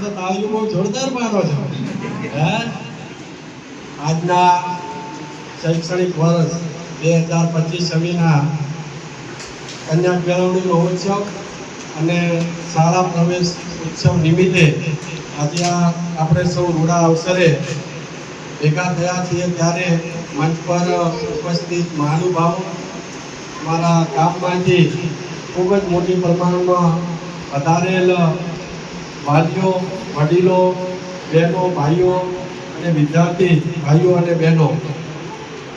તો તાળીઓ બહુ જોરદાર મારો છો. હે? આજના શૈક્ષણિક વર્ષ બે હજાર પચીસ છવ્વીસના કન્યા કેળવણી મહોત્સવ અને શાળા પ્રવેશ ઉત્સવ નિમિત્તે આજે આપણે સૌ રૂડા અવસરે ભેગા થયા છીએ ત્યારે મંચ પર ઉપસ્થિત મહાનુભાવો મારા ગામમાંથી ખૂબ જ મોટી પ્રમાણમાં વધારેલ વાલીઓ, વડીલો, બહેનો, ભાઈઓ અને વિદ્યાર્થી ભાઈઓ અને બહેનો,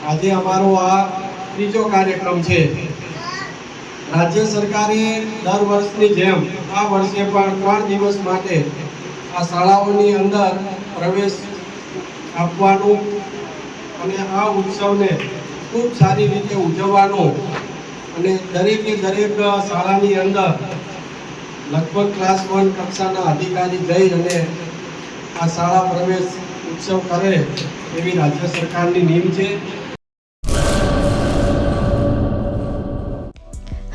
આજે અમારો આ ત્રીજો કાર્યક્રમ છે. રાજ્ય સરકારે દર વર્ષની જેમ આ વર્ષે પણ ત્રણ દિવસ માટે આ શાળાઓની અંદર પ્રવેશ આપવાનું અને આ ઉત્સવને ખૂબ સારી રીતે ઉજવવાનો અને દરેકે દરેક શાળાની અંદર લગભગ ક્લાસ વન કક્ષાના અધિકારી જઈ અને આ શાળા પ્રવેશ ઉત્સવ કરે એવી રાજ્ય સરકારની નીમ છે.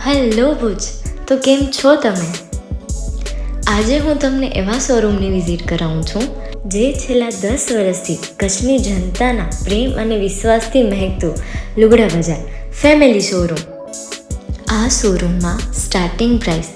હેલો ભુજ. તો કેમ છો તમે? આજે હું તમને એવા શોરૂમની વિઝિટ કરાવું છું, જે છેલ્લા દસ વર્ષથી કચ્છની જનતાના પ્રેમ અને વિશ્વાસથી મહેકતું લુગડા બજાર ફેમિલી શોરૂમ આ શોરૂમમાં સ્ટાર્ટિંગ પ્રાઇસ